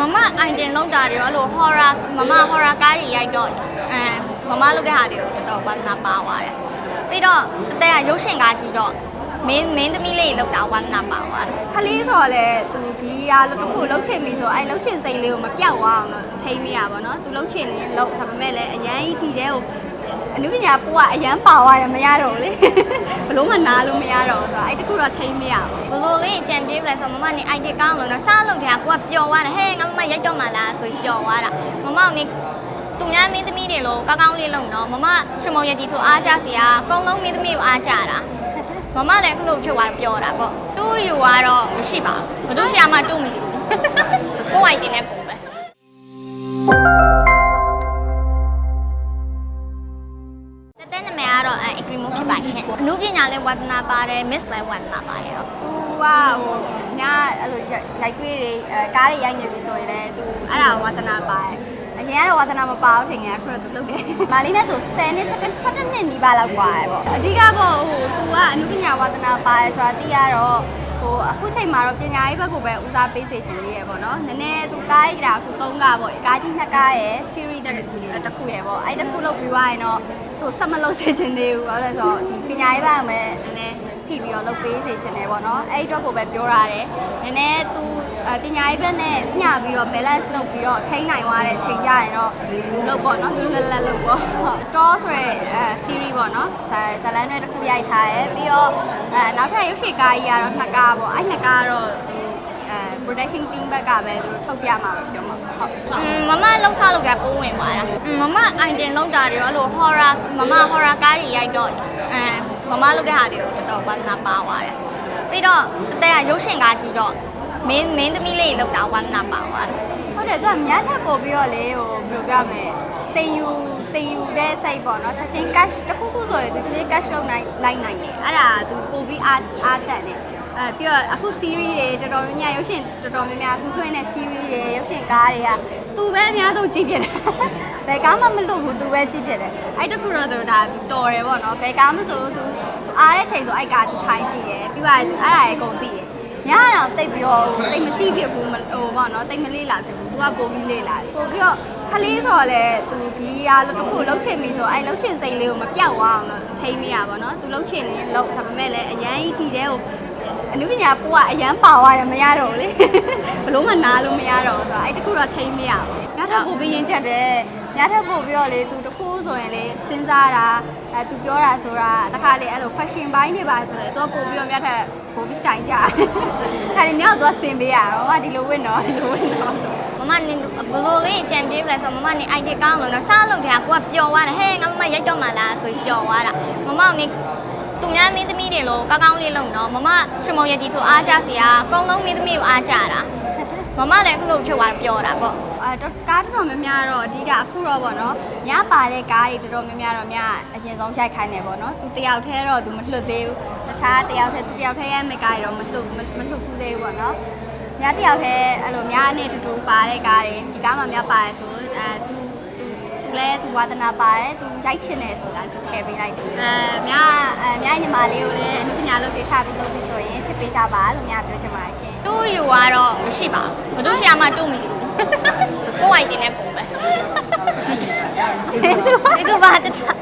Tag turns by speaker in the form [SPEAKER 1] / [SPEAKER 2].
[SPEAKER 1] မမအိုင်တင်လောက်တာတွေရောအဲ့လို horror မမ horror ကားတွေရိုက်တော့အဲမမလုပ်တဲ့ဟာတွေကိုတော်တော်ဝါသနာပါသွားတယ်ပြီးတော့အတဲကရုပ်ရှင်ကားကြည့်တော့မင်းမင်းသမီးလေးလောက်တာဝါသနာပါသွားတယ်
[SPEAKER 2] ခလေးဆိုတော့လေသူဒီဟာလို့တစ်ခုလှုပ်ချင်ပြီဆိုအဲ့လှုပ်ချင်စိတ်လေးကိုမပြောက်သွားအောင်တော့ထိမ့်မရပါတော့သူလှုပ်ချင်နေလှုပ်ဒါပေမဲ့လည်းအရန်ကြီးထီတဲ့ကို အနုပညာပိုးကအရန်ပါသွားတယ်မရတော့ဘူးလေဘလို့မှနားလို့မရတော့ဘူးဆိုတော့အဲ့တခုတော့ထိမ့်မရဘူး
[SPEAKER 1] ဘလို့လေးအကြံပေးပလဲဆိုမမနေအိုင်ဒီကောင်းလို့နော်စားလို့တဲ့ကကိုကပျော်သွားတယ်ဟဲ့ငါမမရိုက်တော့မှလားဆိုပြီးပျော်သွားတာမမကနေသူများမင်းသမီးတွေလို့ကောင်းကောင်းလေးလုံတော့မမရွှေမုံရည်တီဆိုအားကြစီကအကုန်လုံးမင်းသမီးကိုအားကြတာမမလည်းအခုလို့ဖြစ်သွားပျော်တာပေါ့တူးယူကတော့မရှိပါဘူးဘလို့ရှာမှတူးမယူဘူး နာမည်ကတော့အဲ Extreme ဖြစ်ပါရှင်အနုပညာလည်းဝါသနာပါတယ် Miss လည်းဝါသနာပါတယ်ဟုတ်
[SPEAKER 2] သူကဟိုညအဲ့လိုရိုက်ကွေးတွေအဲကားတွေရိုက်နေပြီဆိုရင်လည်းသူအဲ့ဒါဝါသနာပါတယ်အရင်ကတော့ဝါသနာမပါဘူးထင်တယ်အခုတော့သူလုပ်တယ်။မာလေးနဲ့ဆို10နှစ်17 17နှစ်နီးပါးလောက်กว่าရယ်ပေါ့။အဓိကပေါ့ဟိုသူကအနုပညာဝါသနာပါတယ်ဆိုတာသိရတော့ဟိုအခုချိန်မှာတော့ပညာရေးဘက်ကိုပဲဦးစားပေးစေချင်သေးရယ်ပေါ့နော်။နည်းနည်းသူကားရိုက်တာအခု3ကားပေါ့။ကားကြီး2ကားရယ် series တစ်ခုရယ်ပေါ့။အဲ့တစ်ခုလုပ်ပြီးသွားရင်တော့ သူဆက်မလုပ်စေချင်သေးဘူး။ဘာလို့လဲဆိုတော့ဒီပညာရေးဘက်ကပဲနည်းနည်းဖိပြီးတော့လုပ်ပေးစေချင်တယ်ပေါ့နော်။အဲ့ဒီတော့ကိုပဲပြောရတယ်။နည်းနည်းသူပညာရေးဘက်နဲ့မျှပြီးတော့ balance လုပ်ပြီးတော့ထိန်းနိုင်သွားတဲ့ချိန်ကြရင်တော့လုပ်ပေါ့နော်လွတ်လပ်လပ်လုပ်ပေါ့။တောဆိုရဲအဲ series ပေါ့နော်။ဇာဇလန်တွေတစ်ခုရိုက်ထားတယ်ပြီးတော့အဲနောက်ထပ်ရုပ်ရှင်ကားကြီးကတော့နှစ်ကားပေါ့။အဲ့နှစ်ကားကတော့သူအဲ production team ဘက်ကပဲသူတို့ထုတ်ပြမှာပဲပြောမှာဟုတ်
[SPEAKER 1] မမလောက်စားလောက်တာပုံဝင်ပါလားမမ item လောက်တာတွေရောအဲ့လို horror မမ horror ကားတွေရိုက်တော့အဲမမလောက်တဲ့ဟာတွေကိုတော်တော်ပတ်နာပါသွားတယ်ပြီးတော့အတက်ကရုပ်ရှင်ကားကြည့်တော့မင်းမင်းသမီးလေးလောက်တာဝမ်းနာပါသွားတယ်
[SPEAKER 2] ဟုတ်တယ်သူကများထပ်ပို့ပြီးတော့လေဟိုဘယ်လိုပြောမလဲတင်ယူတင်ယူတဲ့စိတ်ပေါ့နော်ချက်ချင်း cash တခုခုဆိုရင်သူချက်ချင်း cash လောက်နိုင်လိုက်နိုင်တယ်အဲ့ဒါသူပို့ပြီးအားအားတက်တယ် အဲပြီးတော့အခု series တွေတော်တော်များများရုပ်ရှင်တော်တော်များများအခုလွှင့်တဲ့ series တွေရုပ်ရှင်ကားတွေကသူပဲအများဆုံးကြည့်ဖြစ်တယ်ဘယ်ကားမှမလွတ်ဘူးသူပဲကြည့်ဖြစ်တယ်အဲ့တခုတော့သူဒါတော်တယ်ပေါ့နော်ဘယ်ကားမှဆိုသူသူအားတဲ့ချိန်ဆိုအဲ့ကားသူထိုင်ကြည့်တယ်ပြီးတော့သူအဲ့ဒါရဲ့အကုန်သိတယ်ညတော့တိတ်ပြီးတော့တိတ်မကြည့်ဖြစ်ဘူးဟိုပေါ့နော်တိတ်မလေးလာဖြစ်ဘူး तू ကပိုပြီးလေးလာပိုပြီးတော့ခလေးဆိုတော့လေသူဒီဟာတခုလှုပ်ချင်ပြီဆိုအဲ့လှုပ်ချင်စိတ်လေးကိုမပြောက်အောင်တော့ထိမရပါဘောနော် तू လှုပ်ချင်ရင်လှုပ်ဒါပေမဲ့လည်းအရန်ကြီးထီတဲ့ကို အနုပညာပိုးကအရန်ပါသွားတယ်မရတော့ဘူးလေဘလို့မှနားလို့မရတော့ဘူးဆိုတော့အဲ့တခုတော့ထိမ့်မရဘူးညထပ်ပို့ပြီးရင်ချက်တယ်ညထပ်ပို့ပြီးတော့လေသူတခုဆိုရင်လေစဉ်းစားတာအဲသူပြောတာဆိုတာတခါလေအဲ့လို fashion ဘိုင်းနေပါဆိုလေသူကပို့ပြီးတော့ညထပ်ပို့ပြီး style ကြအဲ့ဒီညတော့သူကစင်ပေးရတော့ဟာဒီလိုဝင်တော့ဒီလိုဝင်တော့ဆို
[SPEAKER 1] မမနေဘလိုလေးကြံပြေးပလဲဆိုမမနေ idea ကောင်းလို့နော်စားလို့တည်းကကိုကပျော်သွားတယ်ဟဲ့ငါမမရိုက်တော့မှလားဆိုပြီးပျော်သွားတာမမကနေ သူများမင်းသမီးတွေလို့ကောင်းကောင်းလေးလုံတော့မမရွှေမုံရည်တီဆိုအားကြစီကအကုန်လုံးမင်းသမီးကိုအားကြတာမမလည်းအခုလို့ဖြစ်သွားပျော်တာပေါ့
[SPEAKER 2] အဲတော့ကားတော်တော်များများတော့အဓိကအခုတော့ဗောနော်ညပါတဲ့ကားတွေတော်တော်များများတော့ညအရင်ဆုံးရိုက်ခိုင်းနေဗောနော်သူတယောက်တည်းတော့သူမလွတ်သေးဘူးတခြားတယောက်တည်းသူတယောက်တည်းရဲ့မိကားတွေတော့မလွတ်မလွတ်ဘူးသေးဘူးဗောနော်ညတယောက်တည်းအဲ့လိုညနဲ့တူတူပါတဲ့ကားတွေဒီကားမှာညပါတယ်ဆိုအဲသူသူ လည်းသူဝါသနာပါတယ်သူရိုက်ချင်တယ်ဆိုတာသူထည့်ပေးလိုက်တယ်အဲညအဲညညီမလေးကိုလည်းအနုပညာလုပ်ပေးစားပြီးလုပ်ပြီးဆိုရင်ချစ်ပေးကြပါလို့ညပြောချင်ပါတယ်ရှင်
[SPEAKER 1] တူးယူကတော့မရှိပါဘူးဘလို့ရှာမှတူးမယူဘူးကိုယ်အိုက်တင်နဲ့ပုံပဲ
[SPEAKER 2] ကျေးဇူးပါ
[SPEAKER 1] ဒီလိုပါတတာ